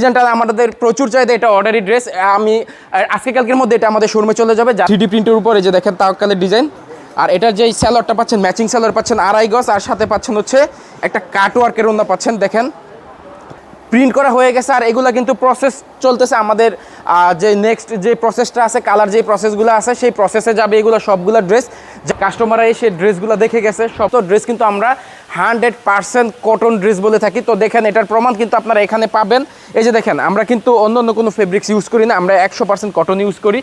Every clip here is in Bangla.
ডিজাইনটা আমাদের প্রচুর চাহিদা, এটা অর্ডারি ড্রেস আমি আজকে কালকের মধ্যে এটা আমাদের শোরুমে চলে যাবে। থ্রিডি প্রিন্টের উপরে যে দেখেন তাওকালের ডিজাইন আর এটার যে স্যালোয়ারটা পাচ্ছেন ম্যাচিং স্যালোয়ার পাচ্ছেন আড়াই গজ, আর সাথে পাচ্ছেন হচ্ছে একটা কাটওয়ার্কের ওনা পাচ্ছেন, দেখেন। প্রিন্ট করা হয়ে গেছে আর এগুলো কিন্তু প্রসেস চলতেছে আমাদের যে নেক্সট যে প্রসেসটা আছে কালার যে প্রসেসগুলো আছে, সেই প্রসেসে যাবে এগুলো সবগুলো ড্রেস যে কাস্টমাররা এসে ড্রেসগুলো দেখে গেছে, সব তো ড্রেস কিন্তু আমরা হান্ড্রেড পার্সেন্ট কটন ড্রেস বলে থাকি। তো দেখেন এটার প্রমাণ কিন্তু আপনারা এখানে পাবেন। এই যে দেখেন, আমরা কিন্তু অন্য অন্য কোনো ফেব্রিক্স ইউজ করি না, আমরা একশো পার্সেন্ট কটন ইউজ করি।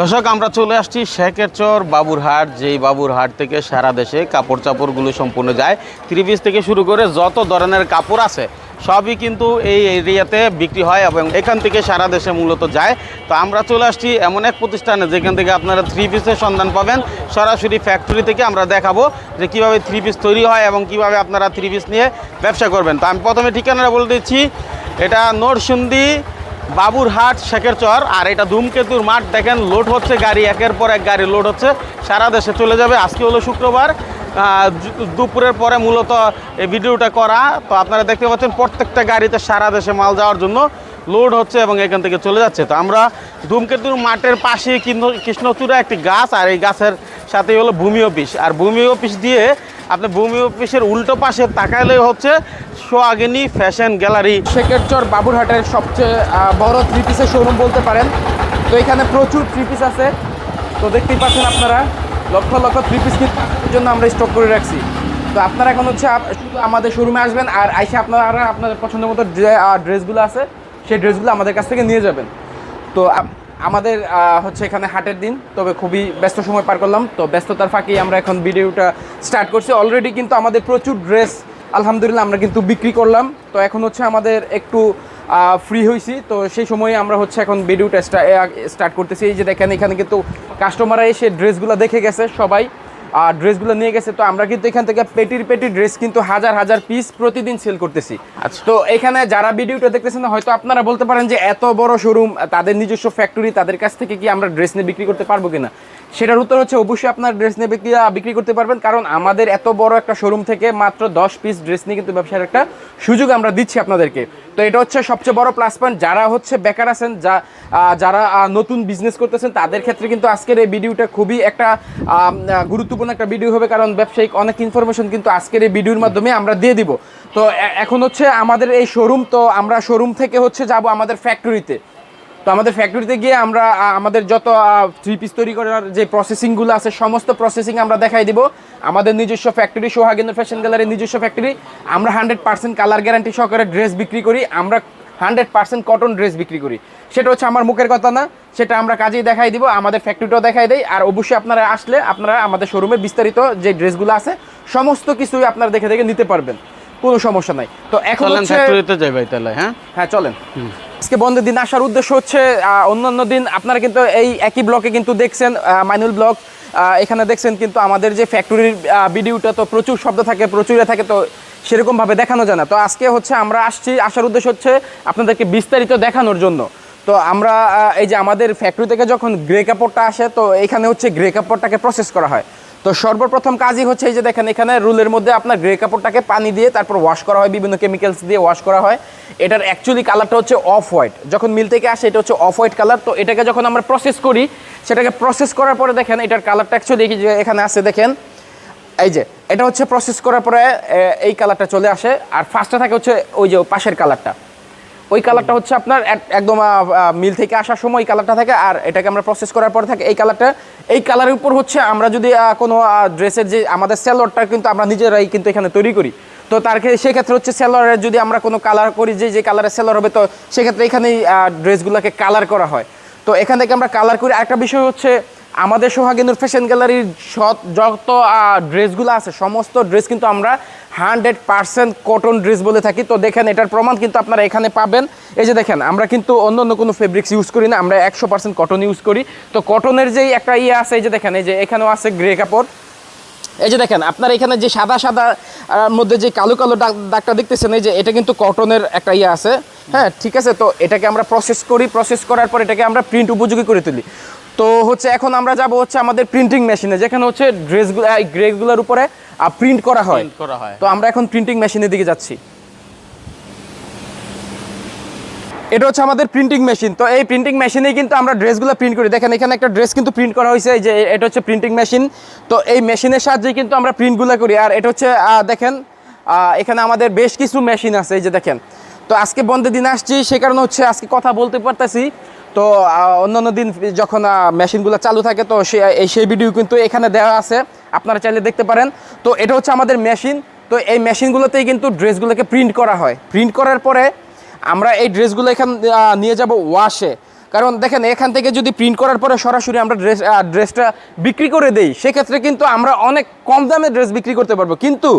দর্শক, আমরা চলে আসছি শেখের চর বাবুরহাট। যেই বাবুরহাট থেকে সারা দেশে কাপড় চাপড়গুলো সম্পূর্ণ যায়। পিস থেকে শুরু করে যত ধরনের কাপড় আছে সবই কিন্তু এই এরিয়াতে বিক্রি হয় এবং এখান থেকে সারা দেশে মূলত যায়। তো আমরা চলে আসছি এমন এক প্রতিষ্ঠানে যেখান থেকে আপনারা থ্রি পিসের সন্ধান পাবেন। সরাসরি ফ্যাক্টরি থেকে আমরা দেখাবো যে কীভাবে থ্রি পিস তৈরি হয় এবং কীভাবে আপনারা থ্রি পিস নিয়ে ব্যবসা করবেন। তো আমি প্রথমে ঠিকানাটা বলে দিচ্ছি। এটা নোরসুন্দি বাবুরহাট শেখের চর আর এটা ধূমকেতুর মাঠ। দেখেন লোড হচ্ছে গাড়ি, একের পর এক গাড়ি লোড হচ্ছে। সারা দেশে চলে যাবে। আজকে হলো শুক্রবার। দুপুরের পরে মূলত এই ভিডিওটা করা। তো আপনারা দেখতে পাচ্ছেন প্রত্যেকটা গাড়িতে সারা দেশে মাল যাওয়ার জন্য লোড হচ্ছে এবং এখান থেকে চলে যাচ্ছে। তো আমরা ধূমকেতুর মাঠের পাশে কৃষ্ণ- কৃষ্ণচূড়া একটি গাছ, আর এই গাছের সাথে হলো ভূমি অফিস। আর ভূমি অফিস দিয়ে আপনি ভূমি অফিসের উল্টো পাশে তাকালে হচ্ছে সোয়াগিনী ফ্যাশন গ্যালারি। শেখের চর বাবুরহাটের সবচেয়ে বড় থ্রি পিসের শোরুম বলতে পারেন। তো এখানে প্রচুর থ্রি পিস আছে। তো দেখতেই পাচ্ছেন আপনারা। লক্ষ লক্ষ থ্রি পিস জন্য আমরা স্টক করে রাখছি। তো আপনারা এখন হচ্ছে আমাদের শোরুমে আসবেন আর আইসে আপনারা আপনাদের পছন্দ মতো ড্রেসগুলো আছে, সেই ড্রেসগুলো আমাদের কাছ থেকে নিয়ে যাবেন। তো আমাদের হচ্ছে এখানে হাটের দিন, তবে খুবই ব্যস্ত সময় পার করলাম। তো ব্যস্ততার ফাঁকেই আমরা এখন ভিডিওটা স্টার্ট করছি। অলরেডি কিন্তু আমাদের প্রচুর ড্রেস আলহামদুলিল্লাহ আমরা কিন্তু বিক্রি করলাম। তো এখন হচ্ছে আমাদের একটু ফ্রি হয়েছি তো সেই সময়ে আমরা হচ্ছে এখন ভিডিওটা স্টার্ট করতেছি। এই যে দেখেন, এখানে কিন্তু কাস্টমাররা এসে ড্রেসগুলো দেখে গেছে, সবাই। ড্রেসগুলো নিয়ে গেছে তো আমরা কিন্তু এখান থেকে পেটির পেটি ড্রেস কিন্তু হাজার হাজার পিস প্রতিদিন সেল করতেছি। আচ্ছা। তো এখানে যারা ভিডিওটা দেখতেছেন হয়তো আপনারা বলতে পারেন যে এত বড় শোরুম তাদের নিজস্ব ফ্যাক্টরি তাদের কাছ থেকে কি আমরা ড্রেস নিয়ে বিক্রি করতে পারব কিনা? সেটার উত্তর হচ্ছে অবশ্যই আপনার ড্রেস নিয়ে বিক্রি বিক্রি করতে পারবেন কারণ আমাদের এত বড় একটা শোরুম থেকে মাত্র দশ পিস ড্রেস নিয়ে কিন্তু ব্যবসার একটা সুযোগ আমরা দিচ্ছি আপনাদেরকে। তো এটা হচ্ছে সবচেয়ে বড় প্লাস পয়েন্ট যারা হচ্ছে বেকার আছেন যা যারা নতুন বিজনেস করতেছেন তাদের ক্ষেত্রে কিন্তু আজকের এই ভিডিওটা খুবই একটা আহ, গুরুত্বপূর্ণ একটা ভিডিও হবে, কারণ ব্যবসায়িক অনেক ইনফরমেশন কিন্তু আজকের এই ভিডিওর মাধ্যমে আমরা দিয়ে দিব। তো এখন হচ্ছে আমাদের এই শোরুম তো আমরা শোরুম থেকে হচ্ছে যাব আমাদের ফ্যাক্টরিতে তো আমাদের ফ্যাক্টরিতে গিয়ে আমরা আমাদের যত থ্রি পিস তৈরি করার যে প্রসেসিংগুলো আছে, সমস্ত প্রসেসিং আমরা দেখাই দিব। আমাদের নিজস্ব ফ্যাক্টরি সোহাগেন্দ্র ফ্যাশন গ্যালারির নিজস্ব ফ্যাক্টরি আমরা হান্ড্রেড পার্সেন্ট কালার গ্যারান্টি সহকারে ড্রেস বিক্রি করি। আমরা হান্ড্রেড পার্সেন্ট কটন ড্রেস বিক্রি করি। সেটা হচ্ছে আমার মুখের কথা না সেটা আমরা কাজেই দেখাই দিব আমাদের ফ্যাক্টরিটাও দেখাই দেয় আর অবশ্যই আপনারা আসলে আপনারা আমাদের শোরুমে বিস্তারিত যে ড্রেসগুলো আছে সমস্ত কিছুই আপনারা দেখে দেখে নিতে পারবেন কোনো সমস্যা নাই। তো এখন ফ্যাক্টরিতে যাই ভাই তাহলে হ্যাঁ? হ্যাঁ চলেন। আজকে বন্ধের দিন আসার উদ্দেশ্য হচ্ছে অন্যান্য দিন আপনারা কিন্তু এই একই ব্লকে কিন্তু দেখছেন মাইনুল ব্লক এখানে দেখছেন কিন্তু আমাদের যে ফ্যাক্টরির ভিডিওটা তো প্রচুর শব্দ থাকে, প্রচুরে থাকে, তো সেরকমভাবে দেখানো যায় না। তো আজকে হচ্ছে আমরা আসছি, আসার উদ্দেশ্য হচ্ছে আপনাদেরকে বিস্তারিত দেখানোর জন্য। তো আমরা এই যে আমাদের ফ্যাক্টরি থেকে যখন গ্রে কাপড়টা আসে, তো এখানে হচ্ছে গ্রে কাপড়টাকে প্রসেস করা হয়। তো সর্বপ্রথম কাজই হচ্ছে এই যে দেখেন, এখানে রুলের মধ্যে আপনার গ্রে কাপড়টাকে পানি দিয়ে তারপর ওয়াশ করা হয়, বিভিন্ন কেমিক্যালস দিয়ে ওয়াশ করা হয়। এটার অ্যাকচুয়ালি কালারটা হচ্ছে অফ হোয়াইট যখন মিল থেকে আসে, এটা হচ্ছে অফ হোয়াইট কালার তো এটাকে যখন আমরা প্রসেস করি, সেটাকে প্রসেস করার পরে দেখেন, এটার কালারটা অ্যাকচুয়ালি এখানে আছে, দেখেন। এই যে, এটা হচ্ছে প্রসেস করার পরে এই কালারটা চলে আসে। আর ফার্স্টে থাকে হচ্ছে ওই যে পাশের কালারটা ওই কালারটা হচ্ছে আপনার এক- একদম মিল থেকে আসার সময় এই কালারটা থাকে, আর এটাকে আমরা প্রসেস করার পরে থাকে এই কালারটা এই কালারের উপর হচ্ছে আমরা যদি কোনো ড্রেসের যে আমাদের সেলোয়ারটা কিন্তু আমরা নিজেরাই কিন্তু এখানে তৈরি করি। তো তার ক্ষেত্রে সেক্ষেত্রে হচ্ছে সেলোয়ারের যদি আমরা কোনো কালার করি যে যে কালারের সেলোয়ার হবে, তো সেক্ষেত্রে এখানেই ড্রেসগুলোকে কালার করা হয়। তো এখান থেকে আমরা কালার করি। আরেকটা বিষয় হচ্ছে আমাদের সোহাগেন্দুর ফ্যাশন গ্যালারির যত ড্রেসগুলো আছে, সমস্ত ড্রেস কিন্তু আমরা হান্ড্রেড পার্সেন্ট কটন ড্রেস বলে থাকি। তো দেখেন, এটার প্রমাণ কিন্তু আপনারা এখানে পাবেন। এই যে দেখেন, আমরা কিন্তু অন্য অন্য কোনো ফেব্রিক্স ইউজ করি না, আমরা একশো পার্সেন্ট কটন ইউজ করি। তো কটনের যেই একটা ইয়ে আছে, এই যে দেখেন, এই যে এখানেও আছে গ্রে কাপড়। এই যে দেখেন, আপনার এখানে যে সাদা সাদা মধ্যে যে কালো কালো দাগ, দাগটা দেখতেছেন, এই যে এটা কিন্তু কটনের একটা ইয়ে আছে। হ্যাঁ ঠিক আছে? তো এটাকে আমরা প্রসেস করি। প্রসেস করার পর এটাকে আমরা প্রিন্ট উপযোগী করে তুলি। তো হচ্ছে এখন আমরা যাব হচ্ছে আমাদের প্রিন্টিং মেশিনে যেখানে হচ্ছে ড্রেসগুলো এই গ্রেগুলোর উপরে প্রিন্ট করা হয়। করা হয়। তো আমরা এখন প্রিন্টিং মেশিনের দিকে যাচ্ছি। এটা হচ্ছে আমাদের প্রিন্টিং মেশিন তো এই প্রিন্টিং মেশিনে কিন্তু আমরা ড্রেসগুলো প্রিন্ট করি। দেখেন এখানে একটা ড্রেস কিন্তু প্রিন্ট করা হয়েছে এই যে এটা হচ্ছে প্রিন্টিং মেশিন তো এই মেশিনের সাহায্যে কিন্তু আমরা প্রিন্টগুলো করি। আর এটা হচ্ছে আহ, দেখেন এখানে আমাদের বেশ কিছু মেশিন আছে এই যে দেখেন। তো আজকে বন্ধের দিন আসছি সে কারণে হচ্ছে আজকে কথা বলতে পারতেছি। তো অন্যান্য দিন যখন মেশিনগুলো চালু থাকে, তো সে, এই, সেই ভিডিও কিন্তু এখানে দেওয়া আছে। আপনারা চাইলে দেখতে পারেন। তো এটা হচ্ছে আমাদের মেশিন। তো এই মেশিনগুলোতেই কিন্তু ড্রেসগুলোকে প্রিন্ট করা হয়। প্রিন্ট করার পরে আমরা এই ড্রেসগুলো এখান নিয়ে যাব ওয়াশে। কারণ দেখেন এখান থেকে যদি প্রিন্ট করার পরে সরাসরি আমরা ড্রেস ড্রেসটা বিক্রি করে দেই সেক্ষেত্রে কিন্তু আমরা অনেক কম দামে ড্রেস বিক্রি করতে পারব। কিন্তু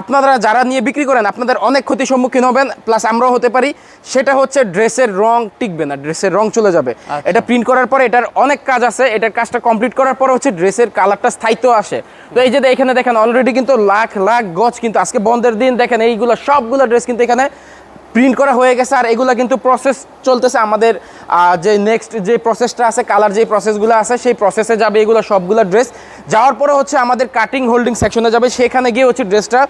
আপনারা যারা নিয়ে বিক্রি করেন আপনাদের অনেক ক্ষতির সম্মুখীন হবেন প্লাস আমরাও হতে পারি। সেটা হচ্ছে ড্রেসের রং টিকবে না ড্রেসের রং চলে যাবে। এটা প্রিন্ট করার পরে এটার অনেক কাজ আছে এটার কাজটা কমপ্লিট করার পরে হচ্ছে ড্রেসের কালারটা স্থায়িত্ব আসে। তো এই যে এখানে দেখেন অলরেডি কিন্তু লাখ লাখ গছ কিন্তু আজকে বন্ধের দিন দেখেন এইগুলো সবগুলো ড্রেস কিন্তু এখানে প্রিন্ট করা হয়ে গেছে আর এগুলো কিন্তু প্রসেস চলতেছে আমাদের যে নেক্সট যে প্রসেসটা আছে কালার যে প্রসেসগুলো আছে, সেই প্রসেসে যাবে এগুলো সবগুলো ড্রেস যাওয়ার পরে হচ্ছে আমাদের কাটিং হোল্ডিং সেকশনে যাবে। সেখানে গিয়ে হচ্ছে ড্রেসটা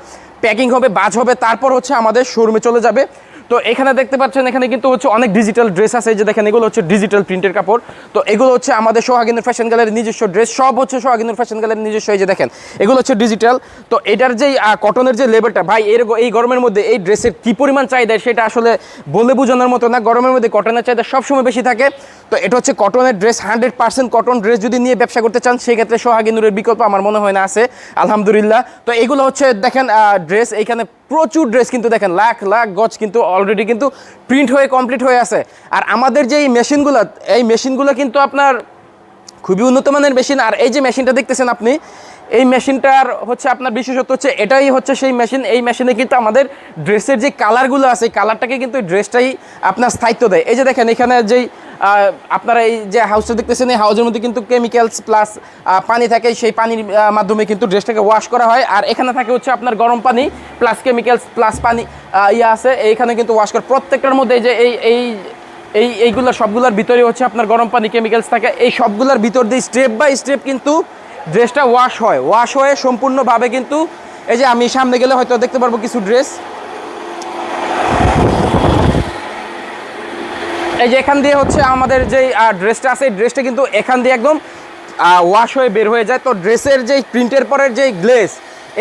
প্যাকিং হবে, বাজ হবে, তারপর হচ্ছে আমাদের শোরুমে চলে যাবে। তো এখানে দেখতে পাচ্ছেন, এখানে কিন্তু হচ্ছে অনেক ডিজিটাল ড্রেস আছে। যে দেখেন, এগুলো হচ্ছে ডিজিটাল প্রিন্টের কাপড়। তো এগুলো হচ্ছে আমাদের সোহাগিনের ফ্যাশন গ্যালারির নিজস্ব ড্রেস সব হচ্ছে সোহাগিনের ফ্যাশন গ্যালারির নিজস্ব এই যে দেখেন, এগুলো হচ্ছে ডিজিটাল তো এটার যেই কটনের যে লেবেলটা ভাই এর এই গরমের মধ্যে এই ড্রেসের কী পরিমাণ চাহিদা, সেটা আসলে বলে বোঝানোর মতো না। গরমের মধ্যে কটনের চাহিদা সবসময় বেশি থাকে। তো এটা হচ্ছে কটনের dress hundred percent cotton dress যদি নিয়ে ব্যবসা করতে চান, সেক্ষেত্রে সোহাগিনুরের বিকল্প আমার মনে হয় না আছে। আলহামদুলিল্লাহ। তো এগুলো হচ্ছে, দেখেন ড্রেস এইখানে প্রচুর ড্রেস কিন্তু দেখেন, লাখ লাখ গজ কিন্তু অলরেডি কিন্তু প্রিন্ট হয়ে কমপ্লিট হয়ে আছে। আর আমাদের যে এই মেশিনগুলো এই মেশিনগুলো কিন্তু আপনার খুবই উন্নত মানের মেশিন আর এই যে মেশিনটা দেখতেছেন আপনি এই মেশিনটার হচ্ছে আপনার বিশেষত্ব হচ্ছে এটাই হচ্ছে সেই মেশিন। এই মেশিনে কিন্তু আমাদের ড্রেসের যে কালারগুলো আছে, এই কালারটাকে কিন্তু ড্রেসটাই আপনার স্থায়িত্ব দেয়। এই যে দেখেন, এখানে যেই আপনারা এই যে হাউসটা দেখতেছেন, এই হাউসের মধ্যে কিন্তু কেমিক্যালস প্লাস পানি থাকে, সেই পানির মাধ্যমে কিন্তু ড্রেসটাকে ওয়াশ করা হয়। আর এখানে থাকে হচ্ছে আপনার গরম পানি প্লাস কেমিক্যালস প্লাস পানি ইয়ে আছে। এইখানে কিন্তু ওয়াশ করে প্রত্যেকটার মধ্যে যে এই এই এই, এইগুলো সবগুলোর ভিতরে হচ্ছে আপনার গরম পানি কেমিক্যালস থাকে। এই সবগুলোর ভিতর দিয়ে স্টেপ বাই স্টেপ কিন্তু ড্রেসটা ওয়াশ হয়। ওয়াশ হয়ে সম্পূর্ণভাবে কিন্তু এই যে আমি সামনে গেলে হয়তো দেখতে পারব কিছু ড্রেস এই যে এখান দিয়ে হচ্ছে আমাদের যে ড্রেসটা আছে, এই ড্রেসটা কিন্তু এখান দিয়ে একদম ওয়াশ হয়ে বের হয়ে যায়। তো ড্রেসের যে প্রিন্টের পরের যে গ্লেস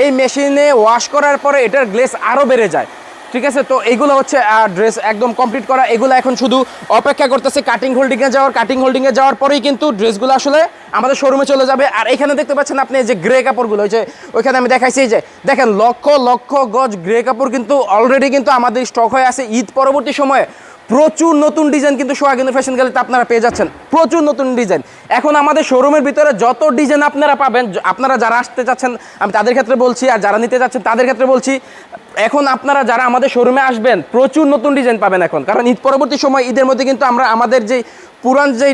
এই মেশিনে ওয়াশ করার পরে এটার গ্লেস আরও বেড়ে যায়। ঠিক আছে? তো এইগুলো হচ্ছে ড্রেস একদম কমপ্লিট করা। এগুলো এখন শুধু অপেক্ষা করতেছে কাটিং হোল্ডিংয়ে যাওয়ার। কাটিং হোল্ডিংয়ে যাওয়ার পরেই কিন্তু ড্রেসগুলো আসলে আমাদের শোরুমে চলে যাবে। আর এখানে দেখতে পাচ্ছেন আপনি যে গ্রে কাপড়গুলো হয়েছে ওইখানে আমি দেখাইছি যে দেখেন লক্ষ লক্ষ গজ গ্রে কাপড় কিন্তু অলরেডি কিন্তু আমাদের স্টক হয়ে আছে। ঈদ পরবর্তী সময়ে প্রচুর নতুন ডিজাইন কিন্তু সোহাগিনী ফ্যাশন গ্যালারিতে আপনারা পেয়ে যাচ্ছেন। প্রচুর নতুন ডিজাইন। এখন আমাদের শোরুমের ভিতরে যত ডিজাইন আপনারা পাবেন আপনারা যারা আসতে চাচ্ছেন, আমি তাদের ক্ষেত্রে বলছি, আর যারা নিতে চাচ্ছেন তাদের ক্ষেত্রে বলছি, এখন আপনারা যারা আমাদের শোরুমে আসবেন, প্রচুর নতুন ডিজাইন পাবেন এখন। কারণ ঈদ পরবর্তী সময় ঈদের মধ্যে কিন্তু আমরা আমাদের যে পুরান যে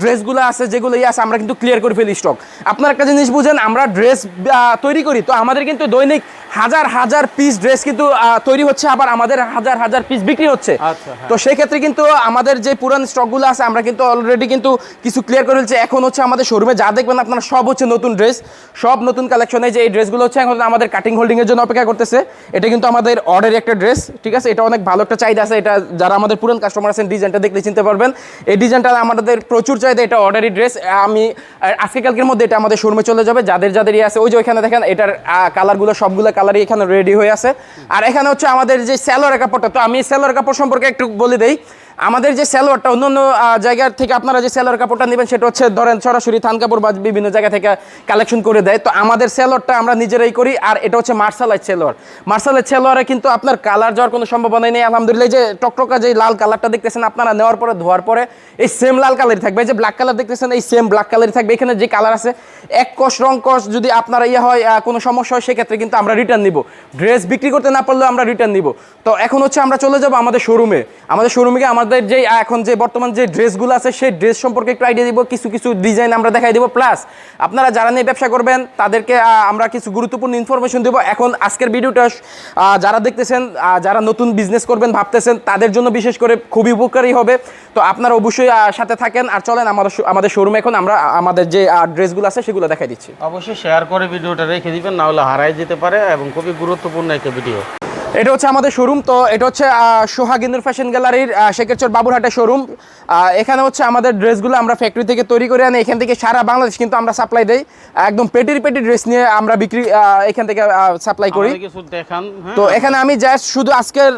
ড্রেসগুলো আছে যেগুলো ইয়ে আছে আমরা কিন্তু ক্লিয়ার করে ফেলি স্টক আপনার একটা জিনিস বুঝেন আমরা ড্রেস তৈরি করি তো আমাদের কিন্তু দৈনিক হাজার হাজার পিস ড্রেস কিন্তু তৈরি হচ্ছে আবার আমাদের হাজার হাজার পিস বিক্রি হচ্ছে। আচ্ছা, হ্যাঁ। তো সেই ক্ষেত্রে কিন্তু আমাদের যে পুরান স্টকগুলো আছে আমরা কিন্তু অলরেডি কিন্তু কিছু ক্লিয়ার করে ফেলছি। এখন হচ্ছে আমাদের শোরুমে যা দেখবেন আপনারা সব হচ্ছে নতুন ড্রেস সব নতুন কালেকশনে যে এই ড্রেসগুলো হচ্ছে এখন আমাদের কাটিং হোল্ডিংয়ের জন্য অপেক্ষা করতেছে। এটা কিন্তু আমাদের অর্ডারি একটা ড্রেস ঠিক আছে? এটা অনেক ভালো একটা চাহিদা আছে। এটা যারা আমাদের পুরান কাস্টমার আছেন ডিজাইনটা দেখলে চিনতে পারবেন। এই ডিজাইনটা আমাদের প্রচুর চাহিদা, এটা অর্ডারি ড্রেস আমি আজকে কালকের মধ্যে এটা আমাদের শোরুমে চলে যাবে, যাদের যাদের ইয়ে আছে, ওই যে ওইখানে দেখেন, এটার কালারগুলো, সবগুলো কালারই এখানে রেডি হয়ে আছে। আর এখানে হচ্ছে আমাদের যে স্যালোয়ার কাপড়টা, তো আমি স্যালোয়ার কাপড় সম্পর্কে একটু বলে দেই। আমাদের যে স্যালোয়ারটা অন্য অন্য জায়গার থেকে আপনারা যে স্যালোয়ার কাপড়টা নেবেন, সেটা হচ্ছে ধরেন সরাসরি থান কাপড় বা বিভিন্ন জায়গা থেকে কালেকশন করে দেয়। তো আমাদের স্যালোয়ারটা আমরা নিজেরাই করি, আর এটা হচ্ছে মার্শালাইজ স্যালোয়ার মার্শালাইজ স্যালোয়ারে কিন্তু আপনার কালার যাওয়ার কোনো সম্ভাবনা নেই। আলহামদুলিল্লাহ যে টকটকা যে লাল কালারটা দেখতেছেন, আপনারা নেওয়ার পরে, ধোয়ার পরে, এই সেম লাল কালারই থাকবে। যে ব্ল্যাক কালার দেখতেছেন, এই সেম ব্ল্যাক কালারই থাকবে। এখানে যে কালার আছে, এক কষ, রং কষ যদি আপনারা ইয়ে হয় কোনো সমস্যা হয়, সেক্ষেত্রে কিন্তু আমরা রিটার্ন নিব। ড্রেস বিক্রি করতে না পারলেও আমরা রিটার্ন নিব। তো এখন হচ্ছে আমরা চলে যাব আমাদের শোরুমে আমাদের শোরুমে গিয়ে আমাদের যে এখন যে বর্তমান যে ড্রেসগুলো আছে, সেই ড্রেস সম্পর্কে একটু আইডিয়া দিব, কিছু কিছু ডিজাইন আমরা দেখাই দিব। প্লাস আপনারা যারা নিয়ে ব্যবসা করবেন, তাদেরকে আমরা কিছু গুরুত্বপূর্ণ ইনফরমেশন দেবো। এখন আজকের ভিডিওটা যারা দেখতেছেন যারা নতুন বিজনেস করবেন, ভাবতেছেন, তাদের জন্য বিশেষ করে খুবই উপকারী হবে। তো আপনারা অবশ্যই সাথে থাকেন। আর চলেন, আমাদের আমাদের শোরুমে এখন আমরা আমাদের যে ড্রেসগুলো আছে, সেগুলো দেখাই দিচ্ছি। অবশ্যই শেয়ার করে ভিডিওটা রেখে দিবেন না হলে হারাই যেতে পারে এবং খুবই গুরুত্বপূর্ণ একটা ভিডিও এটা হচ্ছে আমাদের শোরুম তো এটা হচ্ছে সোহাগিন্দুর ফ্যাশন গ্যালারির শেখেরচর বাবুরহাটের শোরুম এখানে হচ্ছে আমাদের ড্রেসগুলো আমরা ফ্যাক্টরি থেকে তৈরি করে আনি। এখান থেকে সারা বাংলাদেশ কিন্তু আমরা সাপ্লাই দেই। একদম পেটির পেটি ড্রেস নিয়ে আমরা বিক্রি এখান থেকে সাপ্লাই করি। হ্যাঁ। তো এখানে আমি জাস্ট শুধু আজকের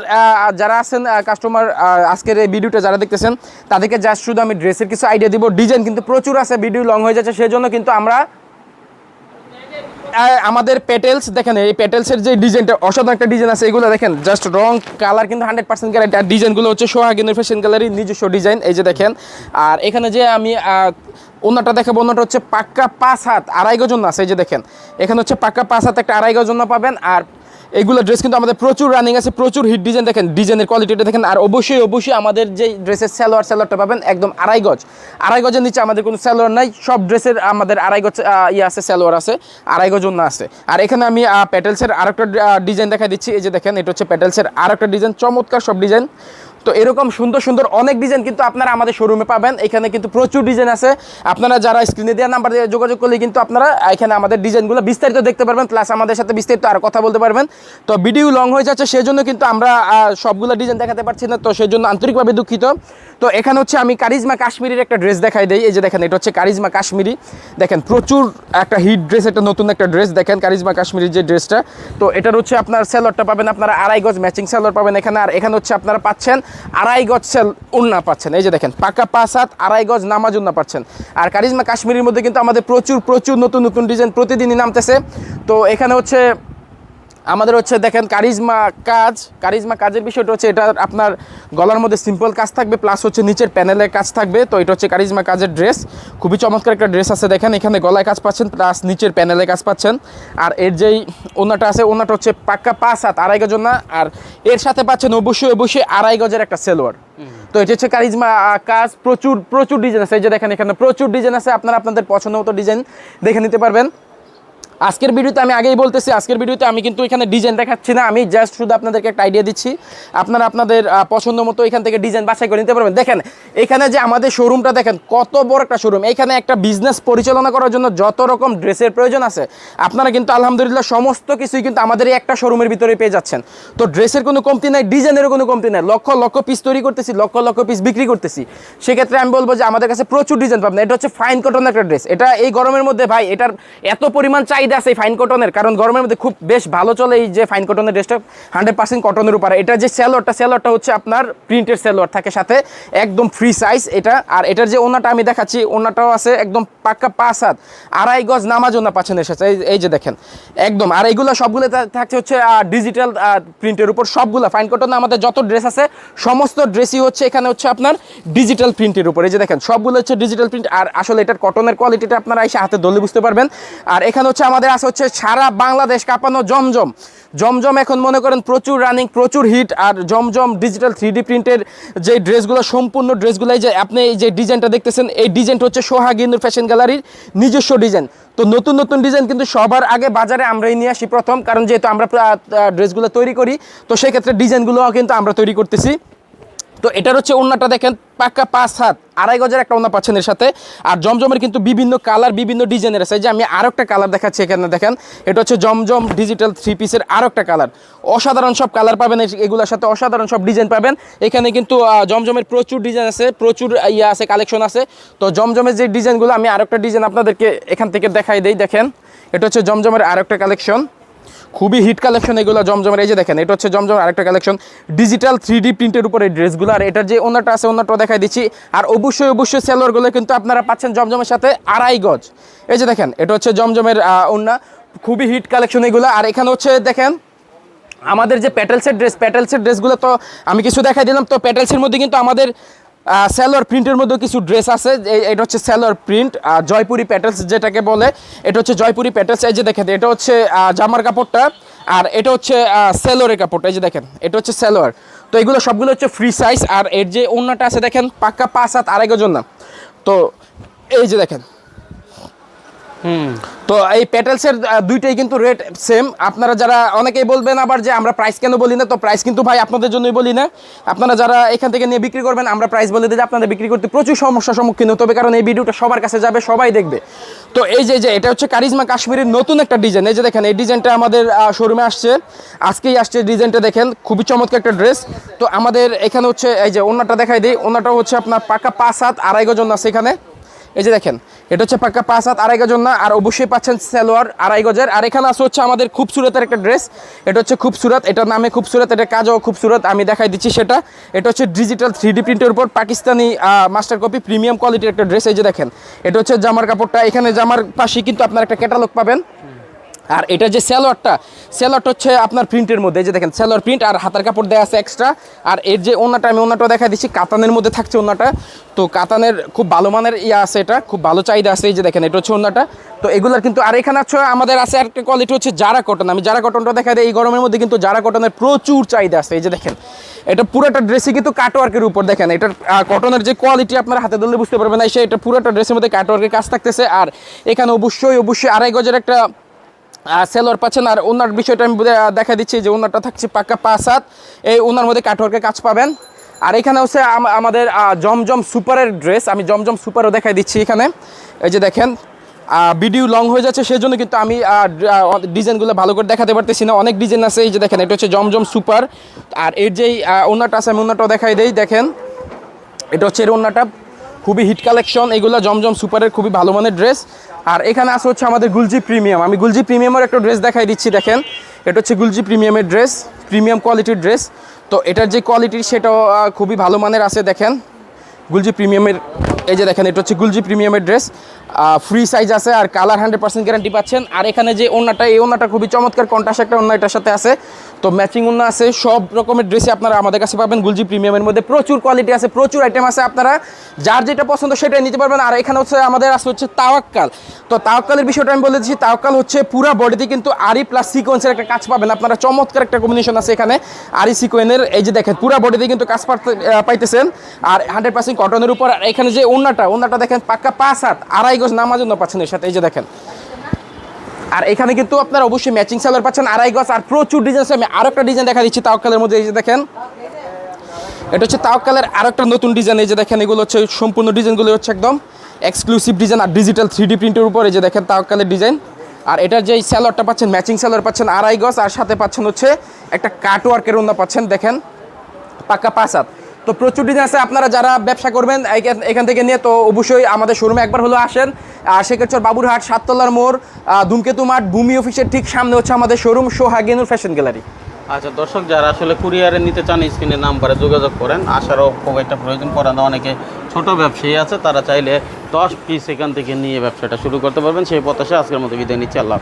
যারা আছেন কাস্টমার আজকের এই ভিডিওটা যারা দেখতেছেন তাদেরকে জাস্ট শুধু আমি ড্রেসের কিছু আইডিয়া দিব। ডিজাইন কিন্তু প্রচুর আছে ভিডিও লং হয়ে যাচ্ছে সেজন্য কিন্তু আমরা আমাদের পেটেলস দেখেন, এই পেটেলসের যে ডিজাইনটা অসাধারণ একটা ডিজাইন আছে, এগুলো দেখেন জাস্ট রং কালার কিন্তু হান্ড্রেড পার্সেন্ট গ্যারান্টি আর ডিজাইনগুলো হচ্ছে সোহাগিনের ফ্যাশন গ্যালারি নিজস্ব ডিজাইন এই যে দেখেন। আর এখানে যে আমি অন্যটা দেখাবো অন্যটা হচ্ছে পাক্কা পাঁচ হাত, আড়াই গজন আছে, এই যে দেখেন। এখানে হচ্ছে পাক্কা পাঁচ হাত, একটা আড়াই গজন পাবেন, আর এইগুলো ড্রেস কিন্তু আমাদের প্রচুর রানিং আছে, প্রচুর হিট ডিজাইন দেখেন ডিজাইনের কোয়ালিটিটা দেখেন, আর অবশ্যই অবশ্যই আমাদের যে ড্রেসের স্যালোয়ার স্যালোয়ারটা পাবেন একদম আড়াই গজ। আড়াই গজের নিচে আমাদের কোনো স্যালোয়ার নাই, সব ড্রেসের আমাদের আড়াই গজ ইয়ে আছে স্যালোয়ার আছে, আড়াই গজ না আছে। আর এখানে আমি প্যাটেলসের আরেকটা ডিজাইন দেখা দিচ্ছি, এই যে দেখেন, এটা হচ্ছে প্যাটেলসের আরেকটা ডিজাইন চমৎকার সব ডিজাইন তো এরকম সুন্দর সুন্দর অনেক ডিজাইন কিন্তু আপনারা আমাদের শোরুমে পাবেন। এখানে কিন্তু প্রচুর ডিজাইন আছে। আপনারা যারা স্ক্রিনে দেওয়া নাম্বার দিয়ে যোগাযোগ করলে কিন্তু আপনারা এখানে আমাদের ডিজাইনগুলো বিস্তারিত দেখতে পারবেন প্লাস আমাদের সাথে বিস্তারিত আর কথা বলতে পারবেন। তো ভিডিও লং হয়ে যাচ্ছে, সেজন্য কিন্তু আমরা সবগুলো ডিজাইন দেখাতে পারছি না, তো সেজন্য আন্তরিকভাবে দুঃখিত। তো এখানে হচ্ছে আমি কারিজমা কাশ্মীরের একটা ড্রেস দেখাই দিই। এই যে দেখেন, এটা হচ্ছে কারিজমা কাশ্মীরি। দেখেন, প্রচুর একটা হিট ড্রেস একটা নতুন একটা ড্রেস দেখেন, কারিজমা কাশ্মীরির যে ড্রেসটা তো এটার হচ্ছে আপনার স্যালোয়ারটা পাবেন আপনারা আড়াই গজ ম্যাচিং স্যালোয়ার পাবেন এখানে। আর এখানে হচ্ছে আপনারা পাচ্ছেন আড়াই গজ সেল উন্না পাচ্ছেন। এই যে দেখেন, পাকা পাঁচ হাত, আড়াই গজ নামাজ উন্না পাচ্ছেন। আর কারিজমা কাশ্মীরের মধ্যে কিন্তু আমাদের প্রচুর প্রচুর নতুন নতুন ডিজাইন প্রতিদিনই নামতেছে। তো এখানে হচ্ছে আমাদের হচ্ছে দেখেন কারিজমা কাজ, কারিজমা কাজের বিষয়টা হচ্ছে এটা আপনার গলার মধ্যে সিম্পল কাজ থাকবে প্লাস হচ্ছে নিচের প্যানেলের কাজ থাকবে। তো এটা হচ্ছে কারিজমা কাজের ড্রেস খুবই চমৎকার একটা ড্রেস আছে দেখেন, এখানে গলায় কাজ পাচ্ছেন প্লাস নিচের প্যানেলে কাজ পাচ্ছেন। আর এর যেই ওনাটা আছে, ওনাটা হচ্ছে পাক্কা পাঁচ হাত, আড়াই গজ না। আর এর সাথে পাচ্ছেন অবশ্যই অবশ্যই আড়াই গজের একটা সেলোয়ার। তো এটা হচ্ছে কারিজমা কাজ। প্রচুর প্রচুর ডিজাইন আছে। এই যে দেখেন এখানে প্রচুর ডিজাইন আছে। আপনারা আপনাদের পছন্দ মতো ডিজাইন দেখে নিতে পারবেন। আজকের ভিডিওতে আমি আগেই বলতেছি, আজকের ভিডিওতে আমি কিন্তু এখানে ডিজাইন দেখাচ্ছি না। আমি জাস্ট শুধু আপনাদেরকে একটা আইডিয়া দিচ্ছি। আপনারা আপনাদের পছন্দ মতো এখান থেকে ডিজাইন বাছাই করে নিতে পারবেন। দেখেন, এখানে যে আমাদের শোরুমটা দেখেন, কত বড় একটা শোরুম এখানে একটা বিজনেস পরিচালনা করার জন্য যত রকম ড্রেসের প্রয়োজন আছে, আপনারা কিন্তু আলহামদুলিল্লাহ সমস্ত কিছুই কিন্তু আমাদের এই একটা শোরুমের ভিতরে পেয়ে যাচ্ছেন। তো ড্রেসের কোনো কমতি নাই ডিজাইনেরও কোনো কমতি নাই। লক্ষ লক্ষ পিস তৈরি করতেছি, লক্ষ লক্ষ পিস বিক্রি করতেছি। সেক্ষেত্রে আমি বলব যে আমাদের কাছে প্রচুর ডিজাইন পাবেন। এটা হচ্ছে ফাইন কটন একটা ড্রেস এটা এই গরমের মধ্যে ভাই, এটার এত পরিমাণ চাহিদা আছে এই ফাইন কটনের কারণ গরমের মধ্যে খুব বেশ ভালো চলে এই যে ফাইন কটনের ড্রেসটা হান্ড্রেড পার্সেন্ট কটনের উপরে। এটা যে স্যালোয়ারটা স্যালোয়ারটা হচ্ছে আপনার প্রিন্টের স্যালোয়ার থাকে সাথে একদম ফ্রি সাইজ এটা। আর এটার যে ওনাটা আমি দেখাচ্ছি ওনাটাও আছে একদম পাক্কা পাঁচ হাত, আড়াই গজ নামাজ ওনা পাচ্ছেন এসেছে এই যে দেখেন, একদম। আর এইগুলো সবগুলো থাকছে হচ্ছে ডিজিটাল প্রিন্টের উপর। সবগুলো ফাইন কটন আমাদের যত ড্রেস আছে, সমস্ত ড্রেসই হচ্ছে এখানে হচ্ছে আপনার ডিজিটাল প্রিন্টের উপর। এই যে দেখেন, সবগুলো হচ্ছে ডিজিটাল প্রিন্ট আর আসলে এটার কটনের কোয়ালিটিটা আপনারা এসে হাতে ধরলে বুঝতে পারবেন। আর এখানে হচ্ছে আমাদের আছে হচ্ছে সারা বাংলাদেশ কাঁপানো জমজম। জমজম এখন মনে করেন প্রচুর রানিং প্রচুর হিট আর জমজম ডিজিটাল থ্রি প্রিন্টের যে ড্রেসগুলো, সম্পূর্ণ ড্রেসগুলো এই যে আপনি এই যে ডিজাইনটা দেখতেছেন, এই ডিজাইনটা হচ্ছে সোহাগিন্দুর ফ্যাশন গ্যালারির নিজস্ব ডিজাইন। তো নতুন নতুন ডিজাইন কিন্তু সবার আগে বাজারে আমরাই নিয়ে আসি প্রথম, কারণ যেহেতু আমরা ড্রেসগুলো তৈরি করি, তো সেক্ষেত্রে ডিজাইনগুলোও কিন্তু আমরা তৈরি করতেছি। তো এটার হচ্ছে ওন্নাটা দেখেন পাক্কা পাঁচ হাত, আড়াই গজের একটা ওন্না পাচ্ছেন এর সাথে। আর জমজমের কিন্তু বিভিন্ন কালার, বিভিন্ন ডিজাইনের আছে। যে আমি আরও একটা কালার দেখাচ্ছি এখানে, দেখেন, এটা হচ্ছে জমজম ডিজিটাল থ্রি পিসের আরও একটা কালার। অসাধারণ সব কালার পাবেন এগুলোর সাথে, অসাধারণ সব ডিজাইন পাবেন। এখানে কিন্তু জমজমের প্রচুর ডিজাইন আছে, প্রচুর ইয়ে আছে কালেকশন আছে। তো জমজমের যে ডিজাইনগুলো, আমি আরেকটা ডিজাইন আপনাদেরকে এখান থেকে দেখাই দেই, দেখেন, এটা হচ্ছে জমজমের আরেকটা কালেকশন খুবই হিট কালেকশন এগুলো জমজমের। এই যে দেখেন, এটা হচ্ছে জমজমের আরেকটা কালেকশন ডিজিটাল থ্রি ডি প্রিন্টের উপরে ড্রেসগুলো। আর এটার যে ওনারটা আছে, ওনারটাও দেখাই দিচ্ছি। আর অবশ্যই অবশ্যই সেলোয়ারগুলো কিন্তু আপনারা পাচ্ছেন জমজমের সাথে আড়াই গজ। এই যে দেখেন, এটা হচ্ছে জমজমের ওনা খুবই হিট কালেকশন এগুলো। আর এখানে হচ্ছে, দেখেন, আমাদের যে প্যাটেলসের ড্রেস প্যাটেলসের ড্রেসগুলো তো আমি কিছু দেখাই দিলাম। তো প্যাটেলসের মধ্যে কিন্তু আমাদের স্যালোয়ার প্রিন্টের মধ্যে কিছু ড্রেস আছে। এটা হচ্ছে স্যালোয়ার প্রিন্ট জয়পুরি প্যাটেলস যেটাকে বলে। এটা হচ্ছে জয়পুরি প্যাটেলস এই যে দেখেন, এটা হচ্ছে জামার কাপড়টা, আর এটা হচ্ছে স্যালোয়ারের কাপড়টা। এই যে দেখেন, এটা হচ্ছে স্যালোয়ার তো এগুলো সবগুলো হচ্ছে ফ্রি সাইজ আর এর যে অন্যটা আছে, দেখেন পাক্কা পাঁচ হাত আড়াই গজন না তো এই যে দেখেন তো এই পেটেলসের দুইটাই কিন্তু রেট সেম আপনারা যারা, অনেকেই বলবেন আবার যে আমরা প্রাইস কেন বলি না? তো প্রাইস কিন্তু ভাই আপনাদের জন্যই বলি না। আপনারা যারা এখান থেকে নিয়ে বিক্রি করবেন, আমরা প্রাইস বলে দিই আপনাদের বিক্রি করতে প্রচুর সমস্যার সম্মুখীন হতে হবে, কারণ এই ভিডিওটা সবার কাছে যাবে, সবাই দেখবে। তো এই যে যে, এটা হচ্ছে কারিজমা কাশ্মীরের নতুন একটা ডিজাইন এই যে দেখেন, এই ডিজাইনটা আমাদের শোরুমে আসছে। আজকেই আসছে ডিজাইনটা দেখেন, খুবই চমৎকার একটা ড্রেস তো আমাদের এখানে হচ্ছে, এই যে ওনাটা দেখাই দিই। ওনাটা হচ্ছে আপনার পাকা পাঁচ হাত আড়াই গজন আছে এখানে। এই যে দেখেন এটা হচ্ছে পাক্কা পাঁচ হাত, আড়াই গজন না আর অবশ্যই পাচ্ছেন সালোয়ার আড়াই গজের। আর এখানে আছে হচ্ছে আমাদের খুবসুরতের একটা ড্রেস। এটা হচ্ছে খুবসুরত, এটার নামে খুবসুরত, এটা কাজও খুবসুরত, আমি দেখাই দিচ্ছি সেটা। এটা হচ্ছে ডিজিটাল থ্রি ডি প্রিন্টের উপর পাকিস্তানি মাস্টার কপি প্রিমিয়াম কোয়ালিটির একটা ড্রেস, এই যে দেখেন। এটা হচ্ছে জামার কাপড়টা, এখানে জামার পাশে কিন্তু আপনার একটা ক্যাটালগ পাবেন। আর এটা যে স্যালোয়ারটা স্যালোয়ারটা হচ্ছে আপনার প্রিন্টের মধ্যে যে দেখেন স্যালোয়ার প্রিন্ট আর হাতার কাপড় দেওয়া আছে এক্সট্রা আর এর যে ওনাটা, আমি ওনাটা দেখা দিচ্ছি, কাতানের মধ্যে থাকছে ওনাটা। তো কাতানের খুব ভালো মানের ইয়ে আছে এটা, খুব ভালো চাহিদা আছে, এই যে দেখেন, এটা হচ্ছে ওনাটা। তো এগুলোর কিন্তু আর এখানে হচ্ছে, আমাদের আছে একটা কোয়ালিটি হচ্ছে জারা কটন আমি জারা কটনটা দেখা দিই, এই গরমের মধ্যে কিন্তু জারা কটনের প্রচুর চাহিদা আছে, এই যে দেখেন। এটা পুরোটা ড্রেসই কিন্তু কাটওয়ার্কের উপর, দেখেন এটার কটনের যে কোয়ালিটি আপনার হাতে ধরলে বুঝতে পারবেন না সে এটা পুরোটা ড্রেসের মধ্যে কাটওয়ার্কের কাজ থাকতেছে। আর এখানে অবশ্যই অবশ্যই আড়াই গজের একটা সেলর পাচ্ছেন। আর ওনার বিষয়টা আমি দেখা দিচ্ছি যে ওনারটা থাকছে পাক্কা পাঁচ হাত এই ওনার মধ্যে কাঠওয়ার্কের কাজ পাবেন। আর এখানে হচ্ছে আম- আমাদের জমজম সুপারের ড্রেস আমি জমজম সুপারও দেখাই দিচ্ছি এখানে। এই যে দেখেন ভিডিও লং হয়ে যাচ্ছে সেই জন্য কিন্তু আমি ডিজাইনগুলো ভালো করে দেখাতে পারতেছি না। অনেক ডিজাইন আছে, এই যে দেখেন, এটা হচ্ছে জমজম সুপার। আর এর যেই ওনারটা আছে, আমি ওনারটাও দেখাই দেই। দেখেন, এটা হচ্ছে এর ওন্নাটা খুবই হিট কালেকশন এগুলো জমজম সুপারের খুবই ভালো মানের ড্রেস আর এখানে আছে হচ্ছে আমাদের গুলজি প্রিমিয়াম। আমি গুলজি প্রিমিয়ামের একটা ড্রেস দেখাই দিচ্ছি, দেখেন। এটা হচ্ছে গুলজি প্রিমিয়ামের ড্রেস, প্রিমিয়াম কোয়ালিটির ড্রেস। তো এটার যে কোয়ালিটি সেটাও খুবই ভালো মানের আছে, দেখেন। গুলজি প্রিমিয়ামের, এই যে দেখেন, এটা হচ্ছে গুলজি প্রিমিয়ামের ড্রেস। ফ্রি সাইজ আছে আর কালার হান্ড্রেড পার্সেন্ট গ্যারান্টি পাচ্ছেন। আর এখানে যে ওন্নাটা এই ওনাটা খুবই চমৎকার কন্টাস একটা ওন্না এটার সাথে আছে। তো ম্যাচিং ওন্না আছে, সব রকমের ড্রেসই আপনারা আমাদের কাছে পাবেন। গুলজি প্রিমিয়ামের মধ্যে প্রচুর কোয়ালিটি আছে, প্রচুর আইটেম আছে আপনারা। যার যেটা পছন্দ সেটাই নিতে পারবেন। আর এখানে হচ্ছে আমাদের আছে হচ্ছে তাওয়াক্কাল। তো তাওয়াক্কালের বিষয়টা আমি বলে দিচ্ছি, তাওয়াক্কাল হচ্ছে পুরো বডিতে কিন্তু আরি প্লাস সিকোয়েন্সের একটা কাজ পাবেন। আপনারা চমৎকার একটা কম্বিনেশন আছে এখানে আরি সিকোয়েনের এই যে দেখেন, পুরো বডিতে কিন্তু কাজ পাইতেছেন। আর হান্ড্রেড পার্সেন্ট কটনের উপর। এখানে যে ওনাটা ওন্নাটা দেখেন পাক্কা পাঁচ হাত, আড়াই গজ নামার জন্য পাচ্ছেন এর সাথে। এই যে দেখেন আর এখানে কিন্তু আপনারা অবশ্যই ম্যাচিং সালোয়ার পাচ্ছেন। আড়াই গজ আর প্রচুর ডিজাইন আমি আরও একটা ডিজাইন দেখা দিচ্ছি তাওয়াক্কালের মধ্যে, এই যে দেখেন। এটা হচ্ছে তাওয়াক্কালের আরও একটা নতুন ডিজাইন এই যে দেখেন, এগুলো হচ্ছে সম্পূর্ণ ডিজাইনগুলো হচ্ছে একদম এক্সক্লুসিভ ডিজাইন আর ডিজিটাল থ্রি ডি প্রিন্টের উপর, এই যে দেখেন তাওয়াক্কালের ডিজাইন আর এটার যে স্যালোয়ারটা পাচ্ছেন ম্যাচিং স্যালোয়ার পাচ্ছেন, আড়াই গজ। আর সাথে পাচ্ছেন হচ্ছে একটা কাট ওয়ার্কের ওনা পাচ্ছেন, দেখেন। পাক্কা পাঁচ হাত। তো প্রচুর ডিজাইন আছে, আপনারা যারা ব্যবসা করবেন, এখান- থেকে নিয়ে, তো অবশ্যই আমাদের শোরুমে একবার হলো আসেন। আর সেক্ষেত্রে বাবুরহাট, সাততলার মোড় ধূমকেতু মাঠ, ভূমি অফিসের ঠিক সামনে হচ্ছে আমাদের শোরুম সোহাগেনুর ফ্যাশন গ্যালারি আচ্ছা দর্শক, যারা আসলে কুরিয়ারে নিতে চান স্ক্রিনের নাম্বারে যোগাযোগ করেন। আসারও খুব একটা প্রয়োজন পড়ে না, অনেকে ছোট ব্যবসায়ী আছে, তারা চাইলে দশ পিস এখান থেকে নিয়ে ব্যবসাটা শুরু করতে পারবেন। সেই প্রত্যাশা আজকের মতো বিদায় নিচ্ছি, আল্লাহ।